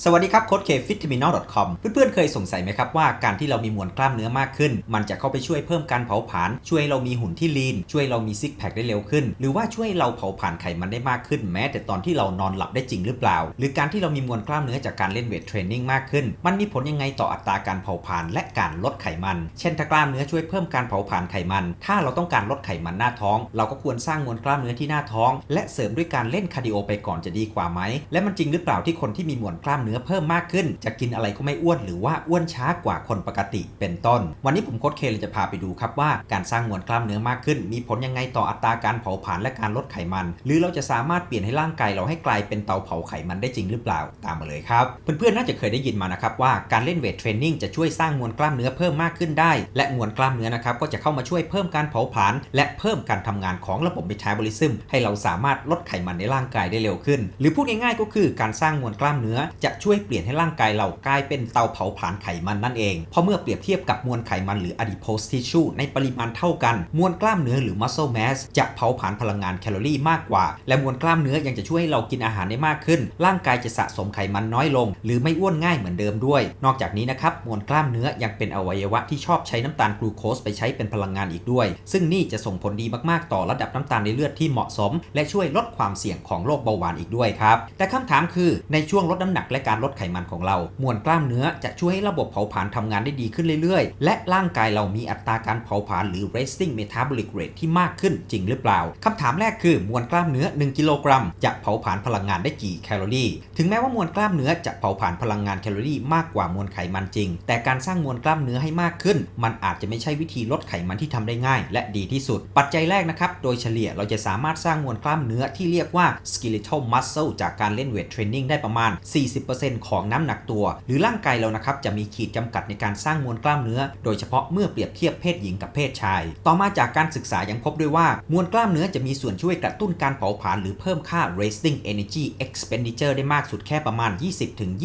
สวัสดีครับโค้ดเคฟิต m i n a l com เพื่อนๆเคยสงสัยไหมครับว่าการที่เรามีมวลกล้ามเนื้อมากขึ้น มันจะเข้าไปช่วยเพิ่มการเผาผลาญช่วยให้เรามีหุ่นที่ลีน ช่วยเรามีซิกแพคได้เร็วขึ้น หรือว่าช่วยเราเผาผลาญไขมันได้มากขึ้น แม้แต่ตอนที่เรานอนหลับได้จริงหรือเปล่า หรือการที่เรามีมวลกล้ามเนื้อจากการเล่นเวทเทรนนิ่งมากขึ้น มันมีผลยังไงต่ออัตราการเผาผลาญและการลดไขมัน เช่นถ้ากล้ามเนื้อช่วยเพิ่มการเผาผลาญไขมัน ถ้าเราต้องการลดไขมันหน้าท้อง เราก็ควรสร้างมวลกล้ามเนื้อที่หน้าท้อง และเสริมด้วยการเล่นคาร์ดิโอไปก่อนจะดีกว่าไหมและมันจริงหรือเปล่าที่คนที่มีมวลกล้ามเนื้อเพิ่มมากขึ้น จะกินอะไรก็ไม่อ้วนหรือว่าอ้วนช้ากว่าคนปกติเป็นต้น วันนี้ผมโค้ชเคเลยจะพาไปดูครับว่าการสร้างมวลกล้ามเนื้อมากขึ้น มีผลยังไงต่ออัตราการเผาผลาญและการลดไขมัน หรือเราจะสามารถเปลี่ยนให้ร่างกายเราให้กลายเป็นเตาเผาไขมันได้จริงหรือเปล่าตามมาเลยครับเพื่อนๆน่าจะเคยได้ยินมานะครับว่าการเล่นเวทเทรนนิ่งจะช่วยสร้างมวลกล้ามเนื้อเพิ่มมากขึ้นได้ และมวลกล้ามเนื้อนะครับก็จะเข้ามาช่วยเพิ่มการเผาผลาญและเพิ่มการทำงานของระบบเมตาบอลิซึมให้เราสามารถลดไขมันในร่างกายได้เร็วขึ้น หรือพูดง่ายๆก็คือการสร้างมวลกล้ามเนื้อจะช่วยเปลี่ยนให้ร่างกายเรากลายเป็นเตาเผาผลาญไขมันนั่นเอง เพราะเมื่อเปรียบเทียบกับมวลไขมันหรือ adipose tissue ในปริมาณเท่ากัน มวลกล้ามเนื้อหรือ muscle mass จะเผาผลาญพลังงานแคลอรี่มากกว่า และมวลกล้ามเนื้อยังจะช่วยให้เรากินอาหารได้มากขึ้น ร่างกายจะสะสมไขมันน้อยลง หรือไม่อ้วนง่ายเหมือนเดิมด้วย นอกจากนี้นะครับมวลกล้ามเนื้อยังเป็นอวัยวะที่ชอบใช้น้ำตาลกลูโคสไปใช้เป็นพลังงานอีกด้วย ซึ่งนี่จะส่งผลดีมากๆ ต่อระดับน้ำตาลในเลือดที่เหมาะสม และช่วยลดความเสี่ยงของโรคเบาหวานอีกด้วยครับแต่คำถามคือในช่วงลดน้ำหนักและการลดไขมันของเรา มวลกล้ามเนื้อจะช่วยให้ระบบเผาผลาญทำงานได้ดีขึ้นเรื่อยๆ และร่างกายเรามีอัตราการเผาผลาญหรือ resting metabolic rate ที่มากขึ้นจริงหรือเปล่าคำถามแรกคือมวลกล้ามเนื้อ 1 กิโลกรัม จะเผาผลาญพลังงานได้กี่แคลอรี่ ถึงแม้ว่ามวลกล้ามเนื้อจะเผาผลาญพลังงานแคลอรี่มากกว่ามวลไขมันจริง แต่การสร้างมวลกล้ามเนื้อให้มากขึ้น มันอาจจะไม่ใช่วิธีลดไขมันที่ทำได้ง่าย และดีที่สุด ปัจจัยแรกนะครับ โดยเฉลี่ยเราจะสามารถสร้างมวลกล้ามเนื้อที่เรียกว่า skeletal muscle จากการเล่นเวทเทรนนิ่งได้ประมาณ 40%ของน้ำหนักตัว หรือร่างกายเรานะครับจะมีขีดจำกัดในการสร้างมวลกล้ามเนื้อ โดยเฉพาะเมื่อเปรียบเทียบเพศหญิงกับเพศชาย ต่อมาจากการศึกษายังพบด้วยว่ามวลกล้ามเนื้อจะมีส่วนช่วยกระตุ้นการเผาผลาญหรือเพิ่มค่า resting energy expenditure ได้มากสุดแค่ประมาณ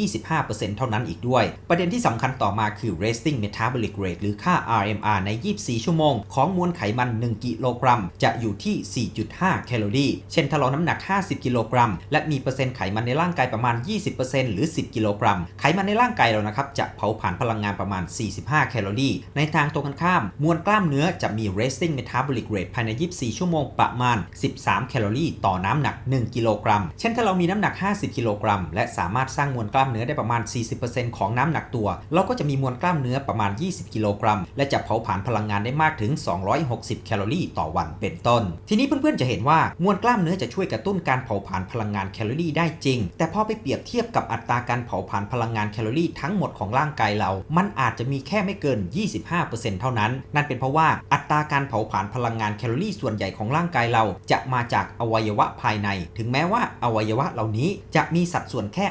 20-25%เท่านั้นอีกด้วย ประเด็นที่สำคัญต่อมาคือ resting metabolic rate หรือค่า RMR ใน 24 ชั่วโมง ของมวลไขมัน 1 กิโลกรัม จะอยู่ที่ 4.5 แคลอรี่ เช่นถ้าเราน้ำหนัก 50 กิโลกรัม และมีเปอร์เซ็นต์ไขมันในร่างกายประมาณ 20%หรือรือ 10 กิโลกรัม ไขมันในร่างกายเรานะครับจะเผาผลาญพลังงานประมาณ 45 แคลอรี่ ในทางตรงกันข้าม มวลกล้ามเนื้อจะมี resting metabolic rate ภายใน 24 ชั่วโมงประมาณ 13 แคลอรี่ ต่อน้ำหนัก 1 กิโลกรัม เช่นถ้าเรามีน้ำหนัก 50 กิโลกรัม และสามารถสร้างมวลกล้ามเนื้อได้ประมาณ 40%ของน้ำหนักตัว เราก็จะมีมวลกล้ามเนื้อประมาณ 20 กิโลกรัม และจะเผาผลาญพลังงานได้มากถึง 260 แคลอรี่ ต่อวันเป็นต้น ทีนี้เพื่อนๆจะเห็นว่ามวลกล้ามเนื้อจะช่วยกระตุ้นการเผาผลาญพลังงานแคลอรี่ได้จริง แต่พอไปเปรียบเทียบกับอัตราการเผาผลาญพลังงานแคลอรี่ทั้งหมดของร่างกายเรา มันอาจจะมีแค่ไม่เกิน 25%เท่านั้น นั่นเป็นเพราะว่าอัตราการเผาผลาญพลังงานแคลอรี่ส่วนใหญ่ของร่างกายเรา จะมาจากอวัยวะภายใน ถึงแม้ว่าอวัยวะเหล่านี้จะมีสัดส่วนแค่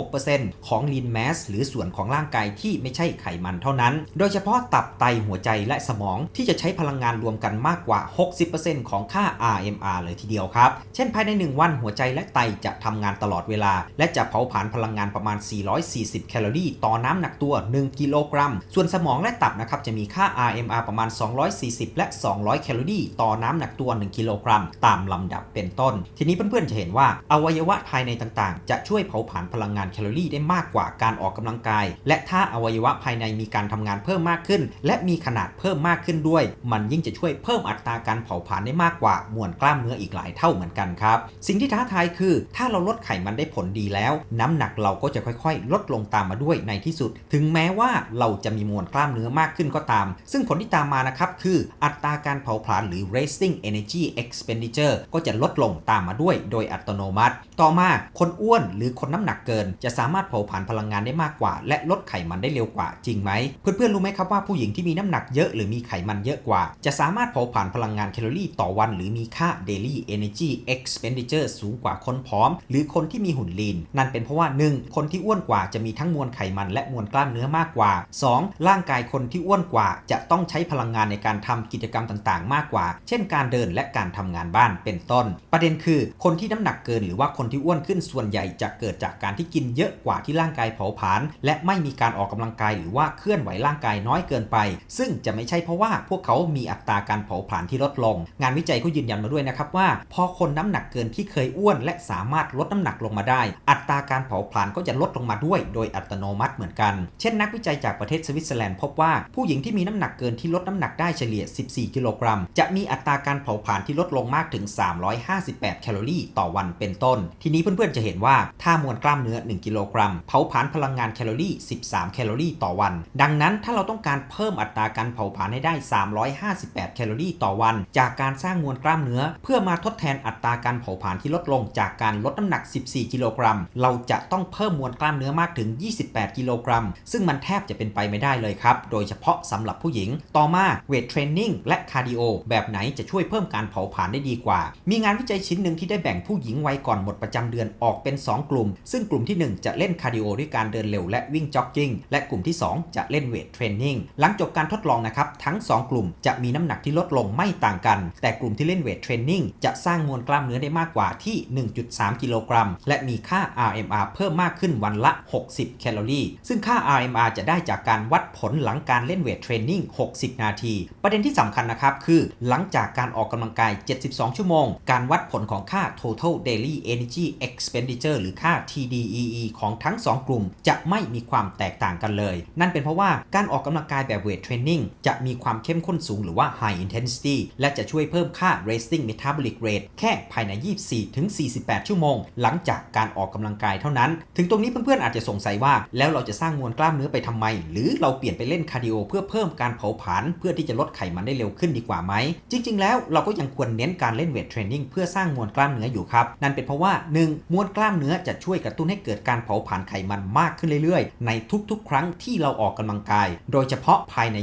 5-6%ของ lean mass หรือส่วนของร่างกายที่ไม่ใช่ไขมันเท่านั้น โดยเฉพาะตับไตหัวใจและสมองที่จะใช้พลังงานรวมกันมากกว่า 60%ของค่า RMR เลยทีเดียวครับ เช่นภายใน 1 วันหัวใจและไตจะทำงานตลอดเวลา และจะเผาผลาญพลลังงานประมาณ 440 แคลอรี่ ต่อน้ำหนักตัว 1 กิโลกรัม ส่วนสมองและตับนะครับจะมีค่า RMR ประมาณ 240 และ 200 แคลอรี่ ต่อน้ำหนักตัว 1 กิโลกรัม ตามลำดับเป็นต้น ทีนี้เพื่อนๆจะเห็นว่าอวัยวะภายในต่างๆ จะช่วยเผาผลาญพลังงานแคลอรี่ได้มากกว่าการออกกำลังกาย และถ้าอวัยวะภายในมีการทำงานเพิ่มมากขึ้น และมีขนาดเพิ่มมากขึ้นด้วย มันยิ่งจะช่วยเพิ่มอัตราการเผาผลาญได้มากกว่ามวลกล้ามเนื้ออีกหลายเท่าเหมือนกันครับ สิ่งที่ท้าทายคือ ถ้าเราลดไขมันได้ผลดีแล้ว น้ำหนักเราก็จะค่อยๆ ลดลงตามมาด้วยในที่สุด ถึงแม้ว่าเราจะมีมวลกล้ามเนื้อมากขึ้นก็ตาม ซึ่งผลที่ตามมานะครับคืออัตราการเผาผลาญหรือ resting energy expenditure ก็จะลดลงตามมาด้วยโดยอัตโนมัติ ต่อมาคนอ้วนหรือคนน้ำหนักเกิน จะสามารถเผาผลาญพลังงานได้มากกว่า และลดไขมันได้เร็วกว่าจริงไหมเพื่อนๆรู้ไหมครับว่าผู้หญิงที่มีน้ำหนักเยอะหรือมีไขมันเยอะกว่า จะสามารถเผาผลาญพลังงานแคลอรี่ต่อวัน หรือมีค่า daily energy expenditure สูงกว่าคนผอม หรือคนที่มีหุ่นลีน นั่นเป็นเพราะว่า 1. คนที่อ้วนกว่าจะมีทั้งมวลไขมันและมวลกล้ามเนื้อมากกว่า 2. ร่างกายคนที่อ้วนกว่า จะต้องใช้พลังงานในการทำกิจกรรมต่างๆ มากกว่า เช่น การเดินและการทำงานบ้านเป็นต้น ประเด็นคือ คนที่น้ำหนักเกินหรือว่าคนที่อ้วนขึ้นส่วนใหญ่จะเกิดจากการที่กินเยอะกว่าที่ร่างกายเผาผลาญและไม่มีการออกกำลังกายหรือว่าเคลื่อนไหวร่างกายน้อยเกินไป ซึ่งจะไม่ใช่เพราะว่าพวกเขามีอัตราการเผาผลาญที่ลดลง งานวิจัยก็ยืนยันมาด้วยนะครับว่า พอคนน้ำหนักเกินที่เคยอ้วน และสามารถลดน้ำหนักลงมาได้ อัตราการเผาผลาญก็จะลดลงมาด้วย โดยอัตโนมัติเหมือนกัน เช่นนักวิจัยจากประเทศสวิตเซอร์แลนด์พบว่าผู้หญิงที่มีน้ำหนักเกินที่ลดน้ำหนักได้เฉลี่ย 14 กิโลกรัม จะมีอัตราการเผาผลาญที่ลดลงมากถึง 358 แคลอรี่ ต่อวันเป็นต้น ทีนี้เพื่อนๆจะเห็นว่าถ้ามวลกล้ามเนื้อ 1 กิโลกรัม เผาผลาญพลังงานแคลอรี่ 13 แคลอรี่ต่อวัน ดังนั้นถ้าเราต้องการเพิ่มอัตราการเผาผลาญให้ได้ 358 แคลอรี่ต่อวัน จากการสร้างมวลกล้ามเนื้อ เพื่อมาทดแทนอัตราการเผาผลาญที่ลดลงจากการลดน้ำหนัก 14 กิโลกรัม เราจะต้อง้องเพิ่มมวลกล้ามเนื้อมากถึง 28 กิโลกรัม ซึ่งมันแทบจะเป็นไปไม่ได้เลยครับ โดยเฉพาะสำหรับผู้หญิง ต่อมาเวทเทรนนิ่งและคาร์ดิโอแบบไหนจะช่วยเพิ่มการเผาผลาญได้ดีกว่า มีงานวิจัยชิ้นหนึ่งที่ได้แบ่งผู้หญิงวัยก่อนหมดประจำเดือนออกเป็น 2 กลุ่ม ซึ่งกลุ่มที่ 1 จะเล่นคาร์ดิโอด้วยการเดินเร็วและวิ่งจ็อกกิ้ง และกลุ่มที่ 2 จะเล่นเวทเทรนนิ่ง หลังจบการทดลองนะครับ ทั้ง 2 กลุ่มจะมีน้ำหนักที่ลดลงไม่ต่างกัน แต่กลุ่มที่เล่นเวทเทรนนิ่งจะสร้างมวลกล้ามเนื้อได้มากกว่าที่ 1.3 กิโลกรัม และมีค่า RMR เพิ่มิ่มมากขึ้นวันละ 60 แคลอรี่ ซึ่งค่า RMR จะได้จากการวัดผลหลังการเล่นเวทเทรนนิ่ง 60 นาที ประเด็นที่สำคัญนะครับ คือหลังจากการออกกำลังกาย 72 ชั่วโมง การวัดผลของค่า total daily energy expenditure หรือค่า TDEE ของทั้ง 2 กลุ่ม จะไม่มีความแตกต่างกันเลย นั่นเป็นเพราะว่าการออกกำลังกายแบบเวทเทรนนิ่งจะมีความเข้มข้นสูงหรือว่า high intensity และจะช่วยเพิ่มค่า resting metabolic rate แค่ภายใน 24-48 ชั่วโมง หลังจากการออกกำลังกายเท่านั้นถึงตรงนี้เพื่อนๆอาจจะสงสัยว่า แล้วเราจะสร้างมวลกล้ามเนื้อไปทำไม หรือเราเปลี่ยนไปเล่นคาร์ดิโอเพื่อเพิ่มการเผาผลาญเพื่อที่จะลดไขมันได้เร็วขึ้นดีกว่าไหม จริง ๆ แล้วเราก็ยังควรเน้นการเล่นเวทเทรนนิ่งเพื่อสร้างมวลกล้ามเนื้ออยู่ครับ นั่นเป็นเพราะว่า 1. มวลกล้ามเนื้อจะช่วยกระตุ้นให้เกิดการเผาผลาญไขมันมากขึ้นเรื่อยๆ ในทุกๆ ครั้งที่เราออกกำลังกาย โดยเฉพาะภายใน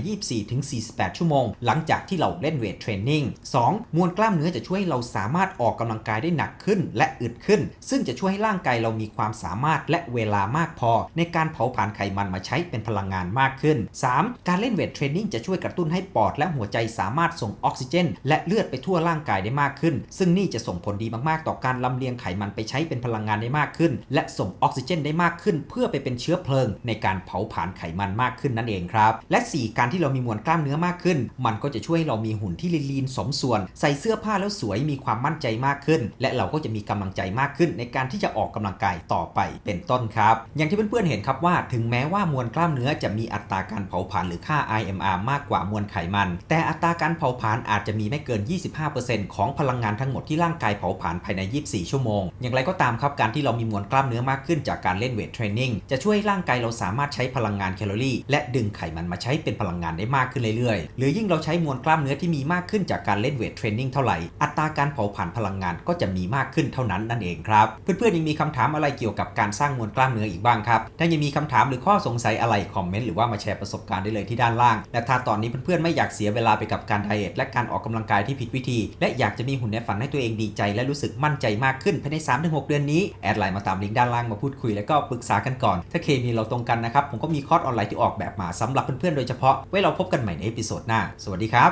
24-48 ชั่วโมง หลังจากที่เราเล่นเวทเทรนนิ่ง 2. มวลกล้ามเนื้อจะช่วยให้เราสามารถออกกำลังกายได้หนักขึ้น และอึดขึ้น ซึ่งจะช่วยให้ร่างกายเรามีความสามารถและเวลามากพอ ในการเผาผลาญไขมันมาใช้เป็นพลังงานมากขึ้น 3. การเล่นเวทเทรนนิ่งจะช่วยกระตุ้นให้ปอดและหัวใจสามารถส่งออกซิเจน และเลือดไปทั่วร่างกายได้มากขึ้น ซึ่งนี่จะส่งผลดีมากๆ ต่อการลำเลียงไขมันไปใช้เป็นพลังงานได้มากขึ้น และส่งออกซิเจนได้มากขึ้น เพื่อไปเป็นเชื้อเพลิง ในการเผาผลาญไขมันมากขึ้นนั่นเองครับ และ 4 การที่เรามีมวลกล้ามเนื้อมากขึ้น มันก็จะช่วยให้เรามีหุ่นที่ลีนสมส่วน ใส่เสื้อผ้าแล้วสวยมีความมั่นใจมากขึ้น และเราก็จะมีกำลังใจมากขึ้น ในการที่จะออกกำลังกายต่อไปเป็นต้นครับ อย่างที่เพื่อนๆเห็นครับว่าถึงแม้ว่ามวลกล้ามเนื้อจะมีอัตราการเผาผลาญหรือค่า IMR มากกว่ามวลไขมัน แต่อัตราการเผาผลาญอาจจะมีไม่เกิน 25%ของพลังงานทั้งหมดที่ร่างกายเผาผลาญภายใน 24 ชั่วโมง อย่างไรก็ตามครับการที่เรามีมวลกล้ามเนื้อมากขึ้นจากการเล่นเวทเทรนนิ่งจะช่วยให้ร่างกายเราสามารถใช้พลังงานแคลอรี่ และดึงไขมันมาใช้เป็นพลังงานได้มากขึ้นเรื่อยๆ หรือยิ่งเราใช้มวลกล้ามเนื้อที่มีมากขึ้นจากการเล่นเวทเทรนนิ่งเท่าไหร่ อัตราการเผาผลาญพลังงานก็จะมีมากขึ้นเท่านั้นนั่นเองครับ เพื่อนๆยังมีคำถามอะไรเกี่ยวกับการการสร้างมวลกล้ามเนื้ออีกบ้างครับ ถ้ายังมีคำถามหรือข้อสงสัยอะไรคอมเมนต์หรือว่ามาแชร์ประสบการณ์ได้เลยที่ด้านล่าง และถ้าตอนนี้เพื่อนๆไม่อยากเสียเวลาไปกับการไดเอทและการออกกำลังกายที่ผิดวิธี และอยากจะมีหุ่นในฝันให้ตัวเองดีใจ และรู้สึกมั่นใจมากขึ้นภายใน 3-6 เดือนนี้แอดไลน์มาตามลิงก์ด้านล่างมาพูดคุยแล้วก็ปรึกษากันก่อน ถ้าเคมีเราตรงกันนะครับผมก็มีคอร์สออนไลน์ที่ออกแบบมาสำหรับเพื่อนๆโดยเฉพาะไว้เราพบกันใหม่ในเอพิโซดหน้าสวัสดีครับ